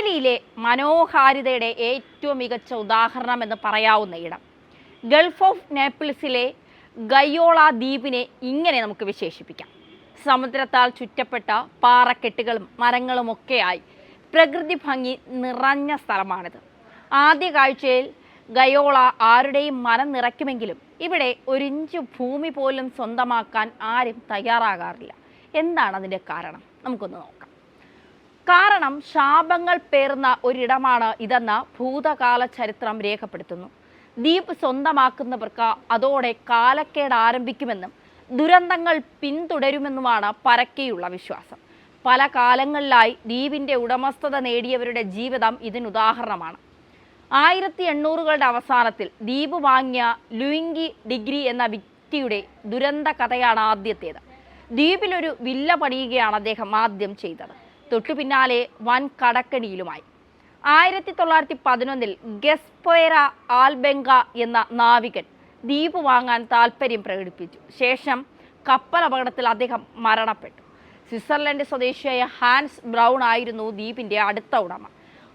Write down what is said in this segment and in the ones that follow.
ഇറ്റലിയിലെ മനോഹാരിതയുടെ ഏറ്റവും മികച്ച ഉദാഹരണം എന്ന് പറയാവുന്ന ഇടം. ഗൾഫ് ഓഫ് നേപ്പിൾസിലെ ഗയോള ദ്വീപിനെ ഇങ്ങനെ നമുക്ക് വിശേഷിപ്പിക്കാം. സമുദ്രത്താൽ ചുറ്റപ്പെട്ട പാറക്കെട്ടുകളും മരങ്ങളുമൊക്കെയായി പ്രകൃതി ഭംഗി നിറഞ്ഞ സ്ഥലമാണിത്. ആദ്യ കാഴ്ചയിൽ ഗയോള ആരുടെയും മനം നിറയ്ക്കുമെങ്കിലും ഇവിടെ ഒരിഞ്ച് ഭൂമി പോലും സ്വന്തമാക്കാൻ ആരും തയ്യാറാകാറില്ല. എന്താണ് അതിന്റെ കാരണം? നമുക്കൊന്ന് നോക്കാം. കാരണം ശാപങ്ങൾ പേർന്ന ഒരിടമാണ് ഇതെന്ന് ഭൂതകാല ചരിത്രം രേഖപ്പെടുത്തുന്നു. ദ്വീപ് സ്വന്തമാക്കുന്നവർക്ക് അതോടെ കാലക്കേട് ആരംഭിക്കുമെന്നും ദുരന്തങ്ങൾ പിന്തുടരുമെന്നുമാണ് പരക്കെയുള്ള വിശ്വാസം. പല കാലങ്ങളിലായി ദ്വീപിന്റെ ഉടമസ്ഥത നേടിയവരുടെ ജീവിതം ഇതിനുദാഹരണമാണ് ആയിരത്തി എണ്ണൂറുകളുടെ അവസാനത്തിൽ ദ്വീപ് വാങ്ങിയ ലുയിങ്കി ഡിഗ്രി എന്ന വ്യക്തിയുടെ ദുരന്ത കഥയാണ് ആദ്യത്തേത്. ദ്വീപിലൊരു വില്ല പണിയുകയാണ് അദ്ദേഹം ആദ്യം ചെയ്തത്. തൊട്ടു പിന്നാലെ വൻ കടക്കണിയിലുമായി. ആയിരത്തി തൊള്ളായിരത്തി പതിനൊന്നിൽ ഗസ്പേര ആൽബെങ്ക എന്ന നാവികൻ ദ്വീപ് വാങ്ങാൻ താല്പര്യം പ്രകടിപ്പിച്ചു. ശേഷം കപ്പൽ അപകടത്തിൽ അദ്ദേഹം മരണപ്പെട്ടു. സ്വിറ്റ്സർലൻഡ് സ്വദേശിയായ ഹാൻസ് ബ്രൗൺ ആയിരുന്നു ദ്വീപിന്റെ അടുത്ത ഉടമ.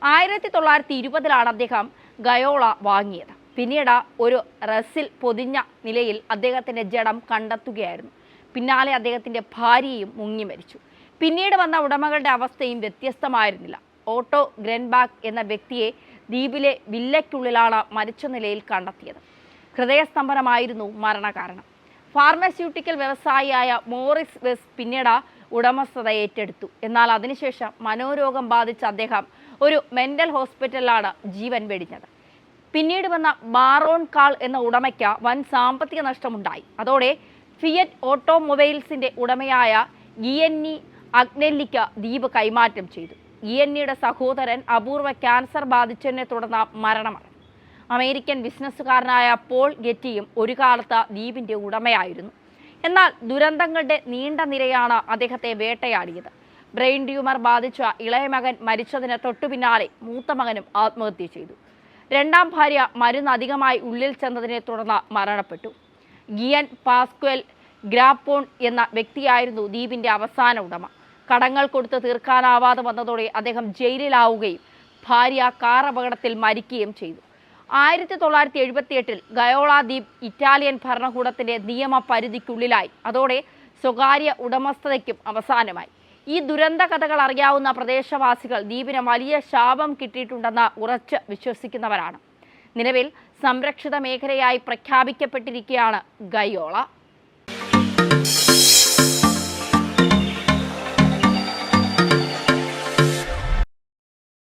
ആയിരത്തി തൊള്ളായിരത്തി ഇരുപതിലാണ് അദ്ദേഹം ഗയോള വാങ്ങിയത്. പിന്നീട് ഒരു റസിൽ പൊതിഞ്ഞ നിലയിൽ അദ്ദേഹത്തിന്റെ ജഡം കണ്ടെത്തുകയായിരുന്നു. പിന്നാലെ അദ്ദേഹത്തിന്റെ ഭാര്യയും മുങ്ങി മരിച്ചു. പിന്നീട് വന്ന ഉടമകളുടെ അവസ്ഥയും വ്യത്യസ്തമായിരുന്നില്ല. ഓട്ടോ ഗ്രൻബാക് എന്ന വ്യക്തിയെ ദ്വീപിലെ വില്ലയ്ക്കുള്ളിലാണ് മരിച്ച നിലയിൽ കണ്ടെത്തിയത്. ഹൃദയസ്തംഭനമായിരുന്നു മരണകാരണം. ഫാർമസ്യൂട്ടിക്കൽ വ്യവസായിയായ മോറിസ് വെസ് പിന്നീട് ഉടമസ്ഥത ഏറ്റെടുത്തു. എന്നാൽ അതിനുശേഷം മനോരോഗം ബാധിച്ച അദ്ദേഹം ഒരു മെന്റൽ ഹോസ്പിറ്റലിലാണ് ജീവൻ വെടിഞ്ഞത്. പിന്നീട് വന്ന ബാറോൺ കാൾ എന്ന ഉടമയ്ക്ക് വൻ സാമ്പത്തിക നഷ്ടമുണ്ടായി. അതോടെ ഫിയറ്റ് ഓട്ടോമൊബൈൽസിന്റെ ഉടമയായ ഗിയന്നി അഗ്നെല്ലിക്ക് ദ്വീപ് കൈമാറ്റം ചെയ്തു. ഗിയന്നിയുടെ സഹോദരൻ അപൂർവ ക്യാൻസർ ബാധിച്ചതിനെ തുടർന്ന് മരണമടഞ്ഞു. അമേരിക്കൻ ബിസിനസ്സുകാരനായ പോൾ ഗെറ്റിയും ഒരു കാലത്ത് ദ്വീപിന്റെ ഉടമയായിരുന്നു. എന്നാൽ ദുരന്തങ്ങളുടെ നീണ്ട നിരയാണ് അദ്ദേഹത്തെ വേട്ടയാടിയത്. ബ്രെയിൻ ട്യൂമർ ബാധിച്ച ഇളയ മകൻ മരിച്ചതിന് തൊട്ടു പിന്നാലെ മൂത്ത മകനും ആത്മഹത്യ ചെയ്തു. രണ്ടാം ഭാര്യ മരുന്ന് അധികമായി ഉള്ളിൽ ചെന്നതിനെ തുടർന്ന് മരണപ്പെട്ടു. ഗിയൻ പാസ്ക്വൽ ഗ്രാപ്പോൺ എന്ന വ്യക്തിയായിരുന്നു ദ്വീപിന്റെ അവസാന ഉടമ. കടങ്ങൾ കൊടുത്ത് തീർക്കാനാവാതെ വന്നതോടെ അദ്ദേഹം ജയിലിലാവുകയും ഭാര്യ കാർ അപകടത്തിൽ മരിക്കുകയും ചെയ്തു. ആയിരത്തി തൊള്ളായിരത്തി എഴുപത്തിയെട്ടിൽ ഗയോള ദ്വീപ് ഇറ്റാലിയൻ ഭരണകൂടത്തിന്റെ നിയമ പരിധിക്കുള്ളിലായി അതോടെ സ്വകാര്യ ഉടമസ്ഥതയ്ക്കും അവസാനമായി. ഈ ദുരന്ത കഥകൾ അറിയാവുന്ന പ്രദേശവാസികൾ ദ്വീപിന് വലിയ ശാപം കിട്ടിയിട്ടുണ്ടെന്ന് ഉറച്ച് വിശ്വസിക്കുന്നവരാണ്. നിലവിൽ സംരക്ഷിത മേഖലയായി പ്രഖ്യാപിക്കപ്പെട്ടിരിക്കുകയാണ് ഗയോള.